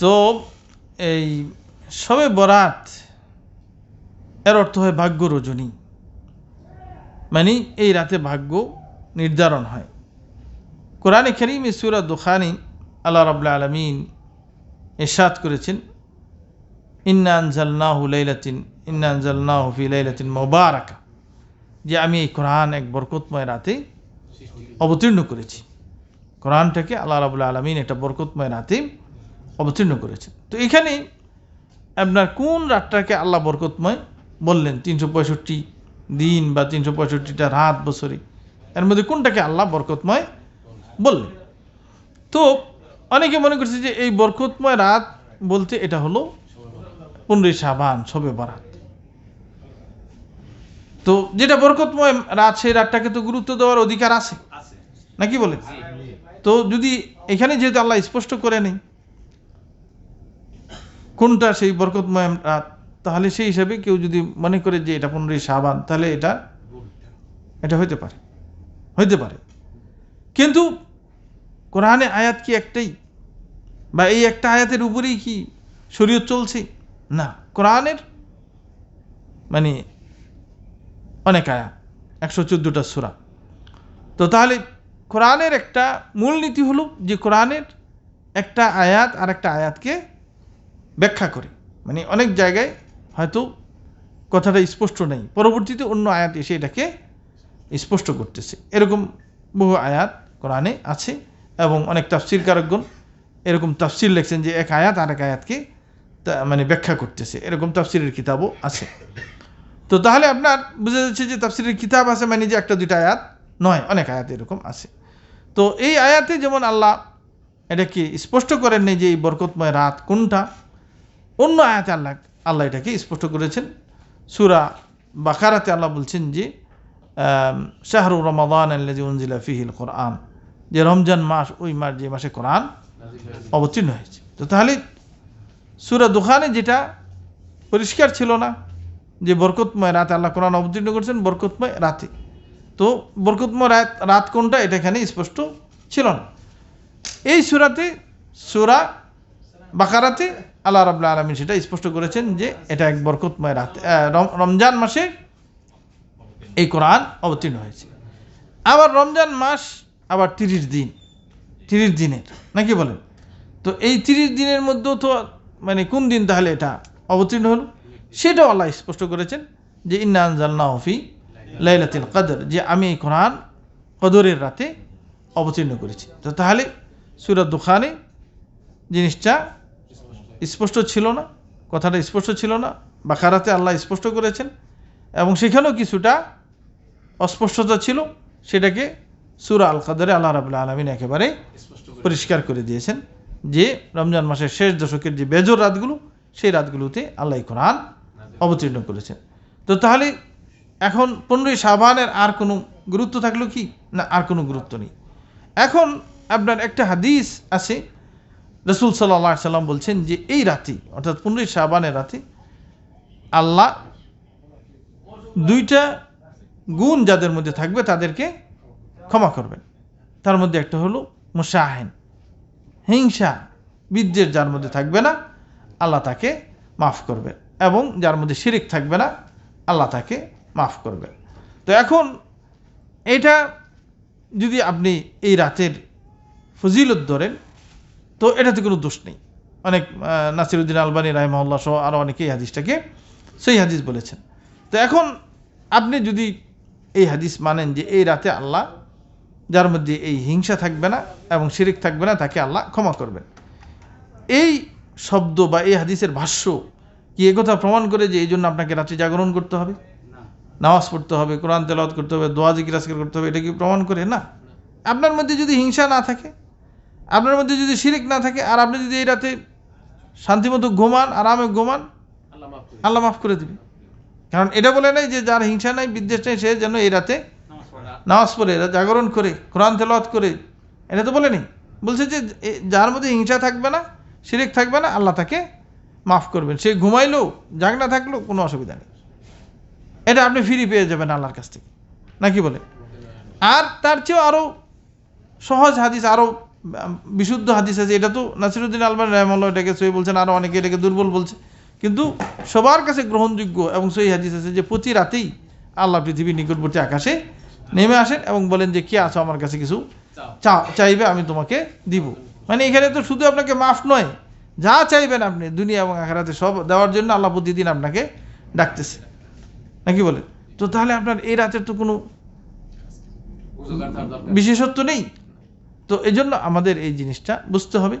তো এই সবে বরাত, এর অর্থ হয় ভাগ্য রজনী। মানে এই রাতে ভাগ্য নির্ধারণ হয়। কোরআনে করিম সুরা দোখানি আল্লাহ রাবুল্লা আলমিন এরশাদ করেছেন, ইন্না আনজালনাহু লাইলাতিন, ইন্না আনজালনাহু ফি লাইলাতিন মুবারাকা যে আমি এই কোরআন এক বরকতময় রাতে অবতীর্ণ করেছি। কোরআনটাকে আল্লাহ রাবুল্লা আলমিন একটা বরকতময় রাতে অবতীর্ণ করেছেন। তো এখানে আপনার কোন রাতটাকে আল্লাহ বরকতময় বললেন? তিনশো পঁয়ষট্টি দিন বা তিনশো পঁয়ষট্টিটা রাত বছরে। এর মধ্যে কোনটাকে আল্লাহ বরকতময় বললেন? তো অনেকে মনে করছে যে এই বরকতময় রাত বলতে এটা হলো পনেরোই সাবান সবে বরাত। তো যেটা বরকতময় রাত সেই রাতটাকে তো গুরুত্ব দেওয়ার অধিকার আছে। নাকি বলে তো যদি এখানে যেহেতু আল্লাহ স্পষ্ট করে নেই কোনটা সেই বরকতময় রাত তাহলে সেই হিসাবে কেউ যদি মনে করে যে এটা পনেরোই সাবান তাহলে এটা এটা হইতে পারে হইতে পারে। কিন্তু কোরআনে আয়াত কি একটাই? বা এই একটা আয়াতের উপরেই কি শরীয়ত চলছে? না, কোরআনের মানে অনেক আয়াত, একশো চোদ্দোটা সুরা। তো তাহলে কোরআনের একটা মূলনীতি হলো যে কোরআনের একটা আয়াত আর একটা আয়াতকে ব্যাখ্যা করে। মানে অনেক জায়গায় হয়তো কথাটা স্পষ্ট নেই। পরবর্তীতে অন্য আয়াত এসে এটাকে স্পষ্ট করতেছে। এরকম বহু আয়াত কোরআনে আছে এবং অনেক তাফসির কারকগণ এরকম তাফসির লেখছেন যে এক আয়াত আর এক আয়াতকে মানে ব্যাখ্যা করতেছে। এরকম তাফসিরের কিতাবও আছে। তো তাহলে আপনার বোঝা যাচ্ছে যে তাফসিরের কিতাব আছে মানে যে একটা, দুইটা আয়াত নয়, অনেক আয়াত এরকম আছে। তো এই আয়াতে যেমন আল্লাহ এটাকে স্পষ্ট করেননি যে এই বরকতময় রাত কোনটা অন্য আয়াতে আল্লাহ আল্লাহ এটাকে স্পষ্ট করেছেন। সুরা বাকারাতে আল্লাহ বলছেন যে শাহরু রমাদান উনজিলা ফিহিল কোরআন যে রমজান মাস, ওই মাস, যে মাসে কোরআন অবতীর্ণ হয়েছে। তো তাহলে সুরা দোকানে যেটা পরিষ্কার ছিল না, যে বরকতময় রাতে আল্লাহ কোরআন অবতীর্ণ করেছেন, বরকতময় রাতে। তো বরকতময় রাত রাত কোনটা, এটা এখানে স্পষ্ট ছিল না। এই সুরাতে সুরা বাকারাতে আল্লাহ রাবুল্লা আলমিন সেটা স্পষ্ট করেছেন যে এটা এক বরকতময় রাত। রম- রমজান মাসে এই কোরআন অবতীর্ণ হয়েছে। আবার রমজান মাস আবার তিরিশ দিন, তিরিশ দিনের, নাকি বলেন? তো এই তিরিশ দিনের মধ্যেও তো মানে কোন দিন তাহলে এটা অবতীর্ণ হলো? সেটাও আল্লাহ স্পষ্ট করেছেন যে ইন্না আনজালনা হফি লাইলাতুল কদর, যে আমি এই কোরআন কদরের রাতে অবতীর্ণ করেছি। তো তাহলে সুরত দোকানে জিনিসটা স্পষ্ট ছিল না কথাটা স্পষ্ট ছিল না বাকারাতে আল্লাহ স্পষ্ট করেছেন এবং সেখানেও কিছুটা অস্পষ্টতা ছিল সেটাকে সুরা আল কাদরে আল্লাহ রাবুল্লাহ আলমিন একেবারে পরিষ্কার করে দিয়েছেন যে রমজান মাসের শেষ দশকের যে বেজর রাতগুলো সেই রাতগুলোতে আল্লাহ কোরআন অবতীর্ণ করেছেন। তো তাহলে এখন পনেরোই সাবানের আর কোনো গুরুত্ব থাকল কি? না আর কোনো গুরুত্ব নেই। এখন আপনার একটা হাদিস আছে রসুল সাল্লাহ সাল্লাম বলছেন যে এই রাতি, অর্থাৎ পনেরোই সাবানের রাতি, আল্লাহ দুইটা গুণ যাদের মধ্যে থাকবে তাদেরকে ক্ষমা করবেন। তার মধ্যে একটা হলো মুসাহেন হিংসা, বিদ্বেষ যার মধ্যে থাকবে না, আল্লাহ তাকে মাফ করবেন। এবং যার মধ্যে শিরিক থাকবে না, আল্লাহ তাকে মাফ করবেন। তো এখন এটা যদি আপনি এই রাতের ফজিলত ধরেন তো এটাতে কোনো দোষ নেই। অনেক নাসিরুদ্দিন আলবানী রাহিমহল্লা সহ আরও অনেকে এই হাদিসটাকে সেই হাদিস বলেছেন। তো এখন আপনি যদি এই হাদিস মানেন যে এই রাতে আল্লাহ, যার মধ্যে এই হিংসা থাকবে না এবং শিরিক থাকবে না, তাকে আল্লাহ ক্ষমা করবেন। এই শব্দ বা এই হাদিসের ভাষ্য কি কথা প্রমাণ করে যে এই জন্য আপনাকে রাত্রি জাগরণ করতে হবে? নামাজ পড়তে হবে, কোরআন তেলাওয়াত করতে হবে, দোয়া, জিকির, আজকার করতে হবে, এটা কি প্রমাণ করে? না। আপনার মধ্যে যদি হিংসা না থাকে আপনার মধ্যে যদি শিরিক না থাকে আর আপনি যদি এই রাতে শান্তিমতো ঘুমান আরামে ঘুমান আল্লাহ মাফ করে দিবে কারণ এটা বলে নাই যে যার হিংসা নাই বিদ্বেষ নেই সে যেন এই রাতে নামাজ পড়ে। এরা জাগরণ করে কোরআন তেলাওয়াত করে। এটা তো বলেনি। বলছে যে যার মধ্যে হিংসা থাকবে না শিরিক থাকবে না আল্লাহ তাকে মাফ করবেন। সে ঘুমাইলেও জাগ না থাকলেও কোনো অসুবিধা নেই। এটা আপনি ফ্রি পেয়ে যাবেন আল্লাহর কাছ থেকে। নাকি বলে? আর তার চেয়েও আরও সহজ হাদিস আরও বিশুদ্ধ হাদিস আছে এটা তো নাসিরুদ্দিন আলমান রহমাল্লাহ এটাকে সই বলছেন আরও অনেকে এটাকে দুর্বল বলছে। কিন্তু সবার কাছে গ্রহণযোগ্য এবং সই হাদিস আছে যে প্রতি রাতেই আল্লাহ পৃথিবীর নিকটবর্তী আকাশে নেমে আসেন এবং বলেন যে কে আছো আমার কাছে কিছু চা চাইবে আমি তোমাকে দিব। মানে এখানে তো শুধু আপনাকে মাফ নয় যা চাইবেন আপনি দুনিয়া এবং আখেরাতে সব দেওয়ার জন্য আল্লাহ প্রতিদিন আপনাকে ডাকতেছে। নাকি বলে তো তাহলে আপনার এই রাতের তো কোনো বিশেষত্ব নেই? তো এই জন্য আমাদের এই জিনিসটা বুঝতে হবে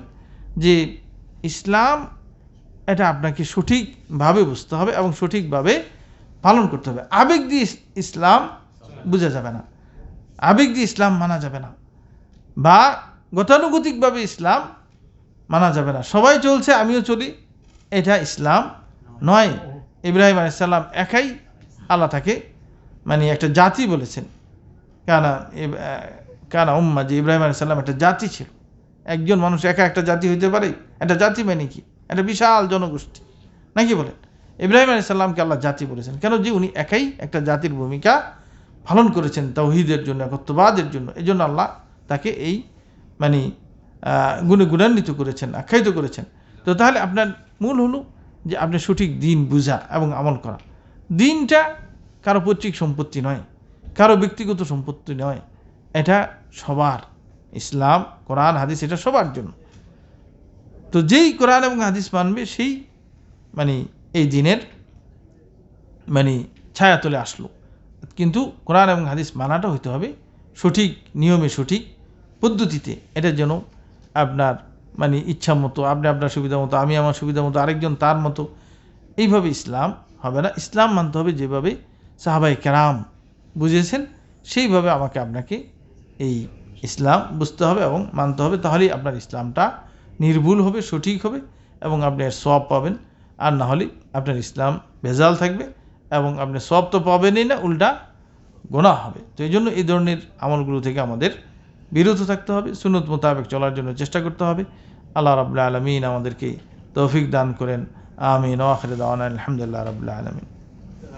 যে ইসলাম এটা আপনাকে সঠিকভাবে বুঝতে হবে এবং সঠিকভাবে পালন করতে হবে। আবেগ দিয়ে ইসলাম বোঝা যাবে না। আবেগ দিয়ে ইসলাম মানা যাবে না। বা গতানুগতিকভাবে ইসলাম মানা যাবে না। সবাই চলছে, আমিও চলি। এটা ইসলাম নয়। ইব্রাহিম আলাইসাল্লাম একাই আল্লাহ তাকে মানে একটা জাতি বলেছেন। কানা কানা উম্মা যে ইব্রাহিম আলাইসাল্লাম একটা জাতি ছিল। একজন মানুষ একা একটা জাতি হইতে পারে, একটা জাতি মানে কি? একটা বিশাল জনগোষ্ঠী। নাকি বলেন? ইব্রাহিম আলাইসাল্লামকে আল্লাহ জাতি বলেছেন। কেন যে উনি একাই একটা জাতির ভূমিকা পালন করেছেন তৌহিদের জন্য, একত্ববাদের জন্য। এই জন্য আল্লাহ তাকে এই মানে গুণে গুণান্বিত করেছেন, আখ্যায়িত করেছেন। তো তাহলে আপনার মূল হলো যে আপনি সঠিক দিন বুঝা এবং আমল করা। দিনটা কারও পৈতৃক সম্পত্তি নয়, কারও ব্যক্তিগত সম্পত্তি নয়। এটা সবার। ইসলাম, কোরআন, হাদিস, এটা সবার জন্য। তো যেই কোরআন এবং হাদিস মানবে, সেই মানে এই দিনের মানে ছায়া তলে আসলো। কিন্তু কোরআন এবং হাদিস মানাটা হইতে হবে সঠিক, নিয়মে সঠিক পদ্ধতিতে। এটার যেন আপনার মানে ইচ্ছা মতো, আপনি আপনার সুবিধা মতো, আমি আমার সুবিধা মতো, আরেকজন তার মতো। এইভাবে ইসলাম হবে না। ইসলাম মানতে হবে যেভাবে সাহাবাই কেরাম বুঝেছেন, সেইভাবে আমাকে আপনাকে এই ইসলাম বুঝতে হবে এবং মানতে হবে, তাহলেই আপনার ইসলামটা নির্ভুল হবে, সঠিক হবে এবং আপনি এর সব পাবেন। আর না হলে আপনার ইসলাম ভেজাল থাকবে এবং আপনি সব তো পাবেনই না, উল্টা গোনা হবে। তো এই জন্য এই ধরনের আমলগুলো থেকে আমাদের বিরত থাকতে হবে সুনত মোতাবেক চলার জন্য চেষ্টা করতে হবে। আল্লাহ রাবুল্লাহ আলমিন আমাদেরকে তৌফিক দান করেন। আমিন। ওয়াখির দাওয়ানা আলহামদুলিল্লাহ রাবুল্লাহ আলমিন।